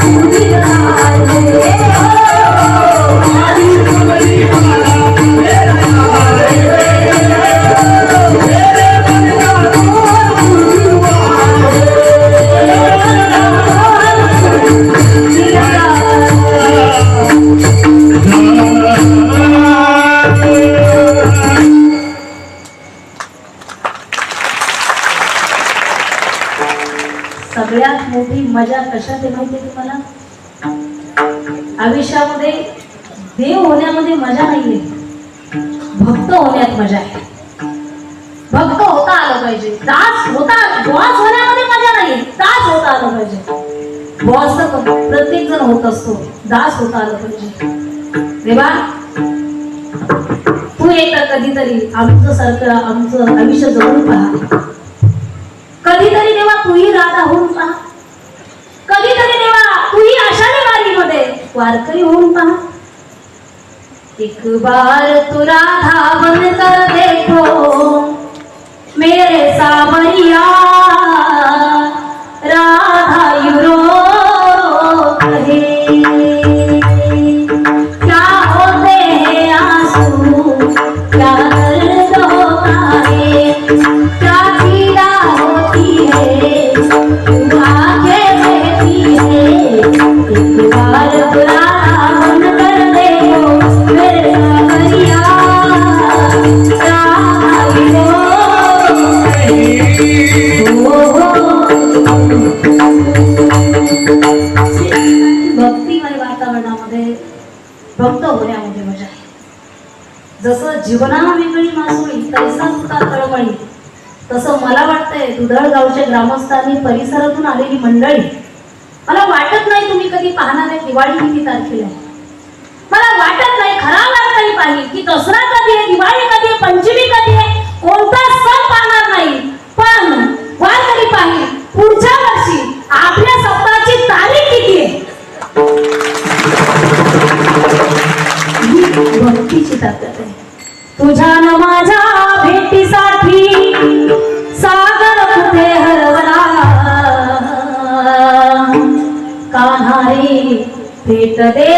Thank you. भक्त होता आलं पाहिजे. दास होता बॉस होण्यामध्ये मजा नाही. दास होता आलं पाहिजे. बॉस तर प्रत्येक जण होत असतो. दास होता आलं पाहिजे. देवा तू एकदा कधीतरी आमचं सारखं आमचं आयुष्य जगून पहा. कधीतरी देवा तूही राधा होऊन पहा. कधीतरी देवा तूही आषाढी वारीमध्ये वारकरी होऊन पहा. एक बार तू राधा बन कर देखो. मेरे सावरिया ग्रामस्थांनी परिसरातून आलेली मंडळी मला वाटत नाही तुम्ही कधी पाहणार आहे दिवाळी किती तारखेला आहे. मला वाटत नाही खरा वारकरी पाहिजे की दसरा कधी आहे दिवाळी कधी आहे पंचमी कधी आहे कोणता सण पाहणार नाही. पण वारकरी पाहिजे? पुढच्या वर्षी आपल्या सप्ताहाची तारीख किती आहे? भक्तीची ताकद आहे. तुझ्या न माझ्या भेटीसाठी सागर कुठे हर कान्हारी भेट दे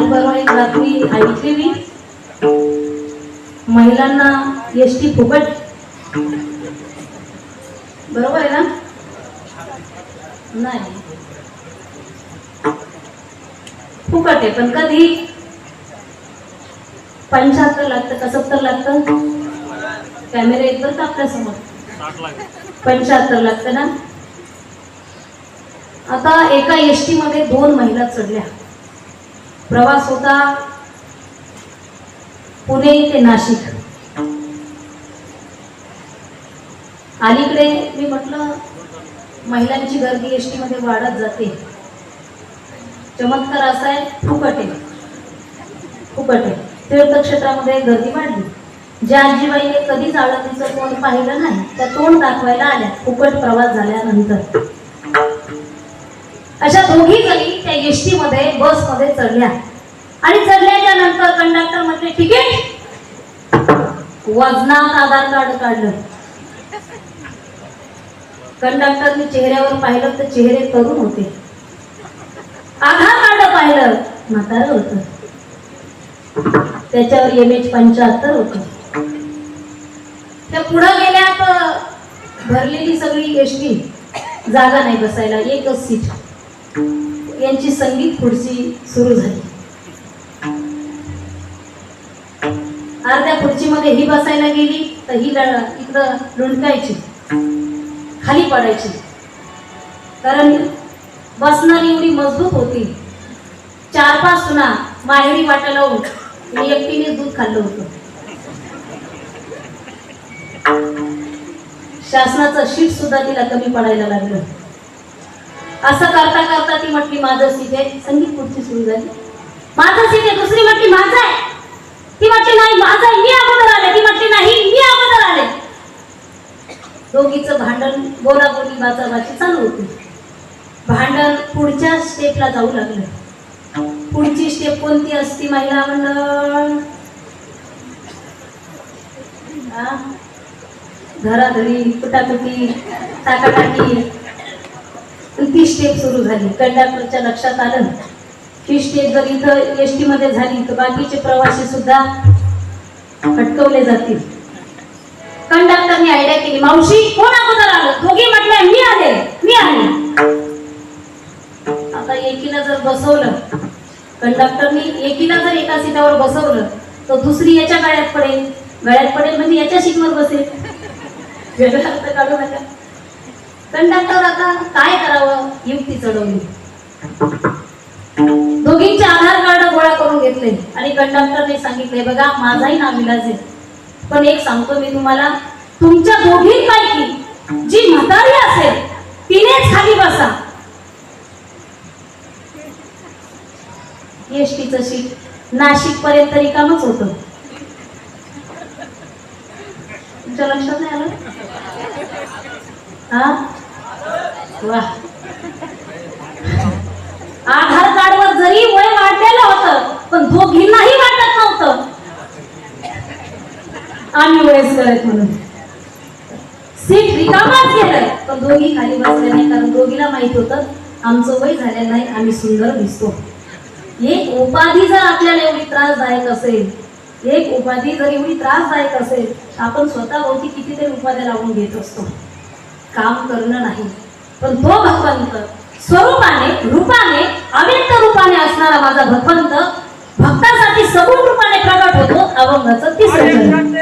काल परवा एक बातमी ऐकलेली महिलांना एस टी फुकट. बरोबर आहे ना? नाही. फुकट आहे पण कधी? पंच्याहत्तर लागतं का सत्तर लागतं? कॅमेरा येत का आपल्यासमोर. पंच्याहत्तर लागतं ना? आता एका एस टी मध्ये दोन महिला चढल्या. प्रवास होता पुणे ते नाशिक. अलीकडे मी म्हटलं महिलांची गर्दी एस टीमध्ये वाढत जाते. चमत्कार असा आहे फुकटे. फुकटे. फुकट आहे तीर्थक्षेत्रामध्ये गर्दी वाढली. ज्या आजीबाईने कधीच आळंदीचं तोंड पाहिलं नाही त्या तोंड दाखवायला आल्या. फुकट प्रवास झाल्यानंतर. अशा दोघी जणी त्या एसटी मध्ये बसमध्ये चढल्या. आणि चढल्याच्या नंतर कंडक्टर म्हटले तिकीट वजनात आधार कार्ड काढलं. कंडक्टरने चेहऱ्यावर पाहिलं तर चेहरे तरुण होते. आधार कार्ड पाहिलं म्हातारं होत. त्याच्यावर एम एच पंच्याहत्तर होत. त्या पुढं गेल्या तर भरलेली सगळी एसटी जागा नाही बसायला एकच सीट यांची संगीत खुर्ची सुरू झाली. अर्ध्या खुर्चीमध्ये ही बसायला गेली तर ही इकडं लुंडकायची खाली पडायची. कारण बसणारी एवढी मजबूत होती. चार पाच सुना माहेरी वाटा लावून मी एकटीने दूध खाल्लं होतं. शासनाचं शीट सुद्धा तिला कमी पडायला लागलं. असं करता करता ती म्हटली माझं सीट आहे. संगीत पुढची सुरू झाली. माझं सीट आहे. दुसरी म्हटली माझं आहे. ती म्हटली नाही माझं आहे. मी अगोदर आले. ती म्हटली नाही मी अगोदर आले. दोघीचं भांडण बोलाबोली बाचाबाची चालू होती. भांडण पुढच्या स्टेपला जाऊ लागलं. पुढची स्टेप कोणती असती महिला मंडळ? घराघरी धराधरी कुटाकुटी टाकाटाकी. ती स्टेप सुरू झाली. कंडक्टरच्या लक्षात आलं ही स्टेप जर इथं एस टी मध्ये झाली तर बाकीचे प्रवासी सुद्धा अटकवले जातील. कंडक्टरने आयडिया केली मावशी कोण अगोदर आलं? दोघी म्हटलं मी आले मी आले. आता एकीला जर बसवलं कंडक्टरनी एकीला जर एका सीटावर बसवलं तर दुसरी याच्या गाड्यात पडेल. गळ्यात पडेल म्हणजे याच्या सीटवर बसेल. वेगळं काढू नका. कंडक्टर आता काय करावं? युक्ती चढवली. दोघींचे आधार कार्ड गोळा करून घेतले आणि कंडक्टरने सांगितले बघा माझाही नाव विलाज आहे. पण एक सांगतो मी तुम्हाला तुमच्या दोघींपैकी जी म्हातारी असेल तिनेच खाली बसा. एसटीचं शीट नाशिक पर्यंत रिकामच होत. तुमच्या लक्षात नाही आलं? हा? वा. आधार कार्डवर जरी वय वाढलेलं होतं पण दोघींनाही वाटत नव्हतं. आम्ही वयस करत म्हणून. सीट रिकामाच गेलंय पण दोघी खाली बसले नाही कारण दोघीला माहीत होतं आमचं वय झालेलं नाही आम्ही सुंदर दिसतो. एक उपाधी जर आपल्याला एवढी त्रासदायक असेल एक उपाधी जर एवढी त्रासदायक असेल आपण स्वतः भोवती कितीतरी उपाध्या लावून घेत असतो. काम करणं नाही. पण तो भगवंत स्वरूपाने रूपाने अव्यक्त रूपाने असणारा माझा भगवंत भक्तासाठी सगुण रूपाने प्रकट होतो अभंगाचं तिसरं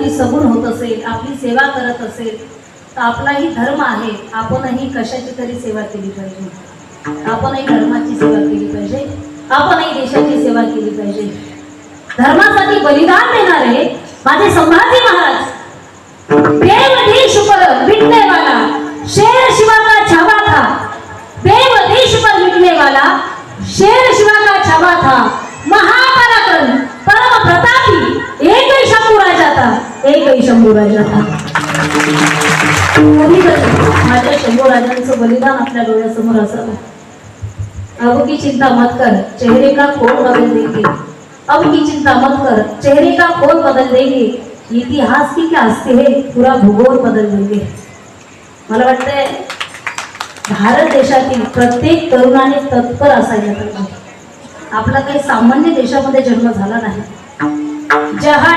भक्तासाठी सगुण होत असेल आपली सेवा करत असेल तर आपलाही धर्म आहे. आपणही कशाची तरी सेवा केली पाहिजे. आपणही धर्माची सेवा केली पाहिजे. आपणही देशाची सेवा केली पाहिजे. धर्मासाठी बलिदान देणारे माझे संभाजी महाराज. देव देश विठ्ठल राजा एक शंभू राजा माझ्या शंभू राजांचं बलिदान आपल्या डोळ्यासमोर असावं. अब की चिंता मत कर चेहरे का खोल बदल देंगे अब की चिंता मत कर चेहरे का खोल बदल देंगे इतिहास की क्या असते हे पुरा भूगोल बदल देंगे. मला वाटतंय भारत देशातील प्रत्येक तरुणाने तत्पर असायला पाहिजे. आपला काही सामान्य देशामध्ये जन्म झाला नाही. जहा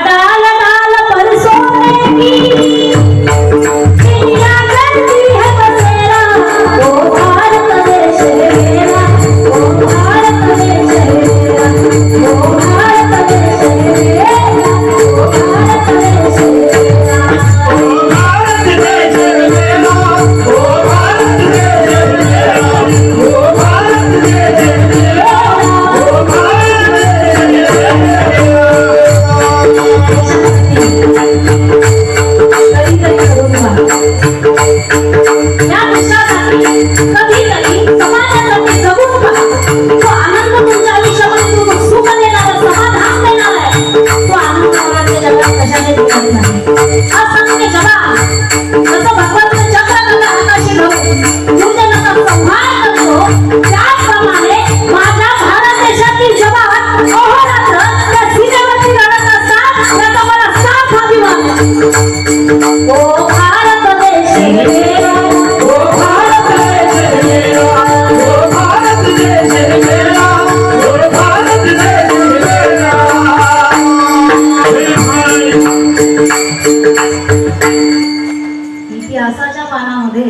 इतिहासाच्या पानामध्ये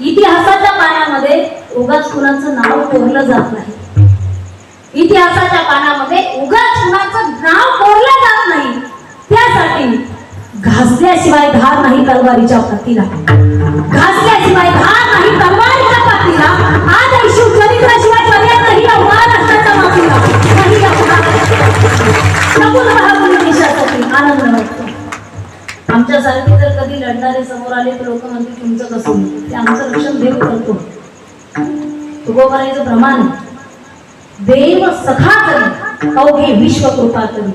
इतिहासाच्या पानामध्ये उगाच कुणाचं नाव कोरलं जात नाही. इतिहासाच्या पानामध्ये उगाच कुणाचं नाव कोरलं जात नाही. त्यासाठी घासल्याशिवाय धार नाही तलवारीच्या पातीला. घासल्याशिवाय धार नाही तलवारीच्या पातीला. आज चरित्राशिवाय पर्याय नाही महाराष्ट्राच्या मातीला. नाही नकुल आनंद वाटतो आमच्यासारखे जर कधी लढणारे समोर आले तर लोक म्हणजे तुमचं कसं? ते आमचं रक्षण देव करतो तुकोबारायचं प्रमाण देव सखा करी अवघे विश्व कृपा करी.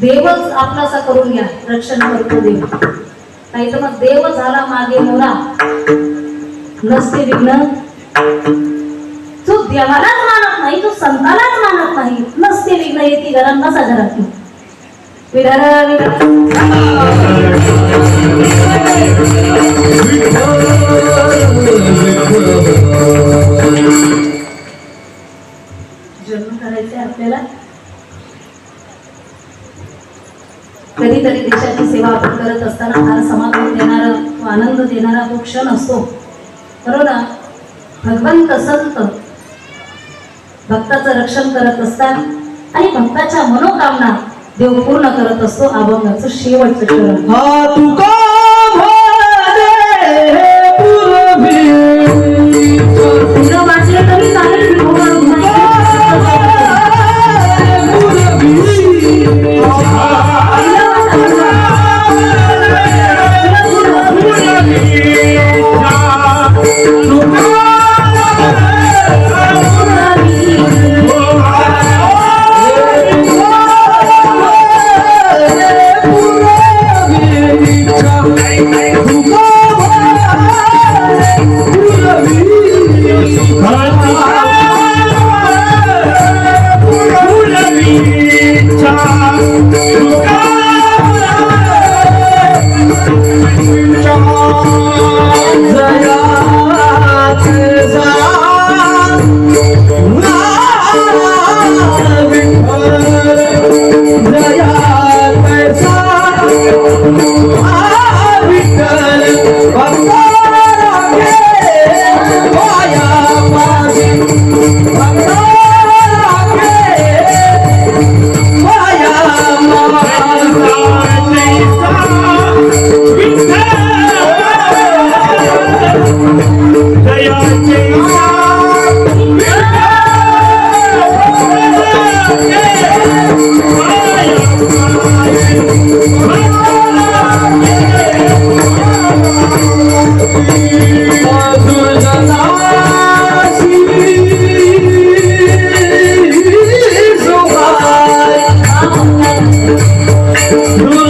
देवच आपलासा करून घ्या रक्षण करतो देव. नाही तर मग देव झाला मागे मोरा. नसते विघ्न. तो देवालाच मानत नाही तो संतालाच मानत नाही. नसते विघ्न येते घरात नसा घरात जन्म करायचे आपल्याला? कधीतरी देशाची सेवा आपण करत असताना फार समाधान देणारा तो आनंद देणारा तो क्षण असतो. बरोबर भगवंत संत भक्ताचं रक्षण करत असतात आणि भक्ताच्या मनोकामना देव पूर्ण करत असतो अभंगाचं शेवटचं चरण. हा तुका Ooh.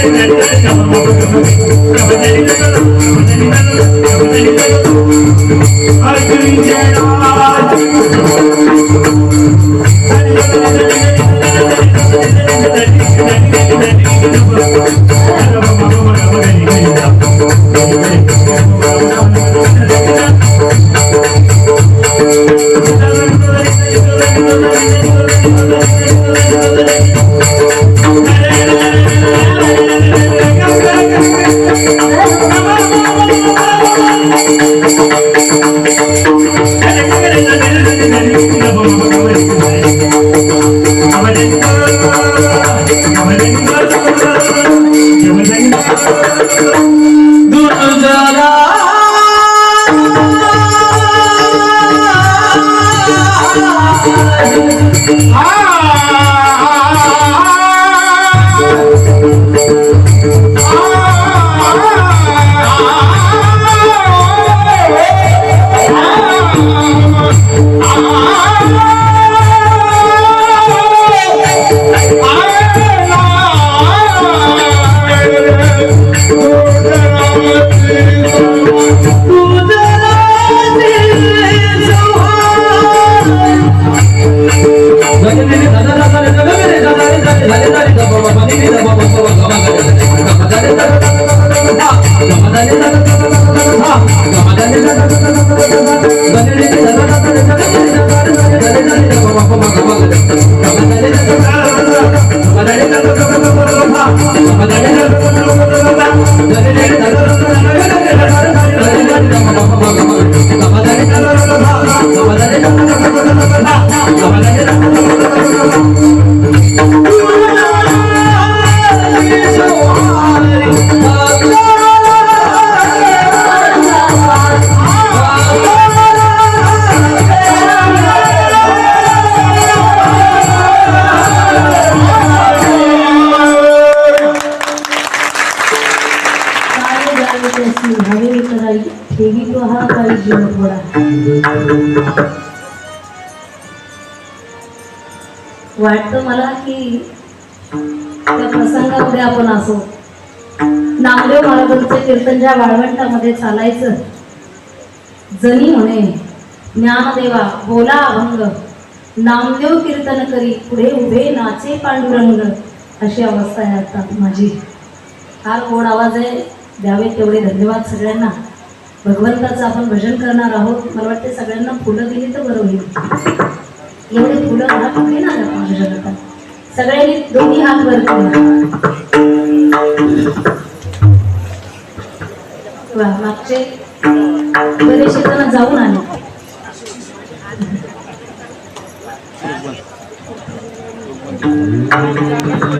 I couldn't get out. काय ज्या वाळवंटामध्ये चालायचं जनी म्हणे ज्ञानदेवा बोला अभंग नामदेव कीर्तन करी पुढे उभे नाचे पांडुरंग अशी अवस्था आहे आता माझी. फार गोड आवाज आहे द्यावे तेवढे धन्यवाद सगळ्यांना. भगवंताचं आपण भजन करणार आहोत मला वाटते सगळ्यांना फुलं दिली तर बरं होईल. एवढे फुलं मला कुठे ना माझ्या जगतात. सगळ्यांनी दोन्ही हात वर मागचे जण जाऊन आले.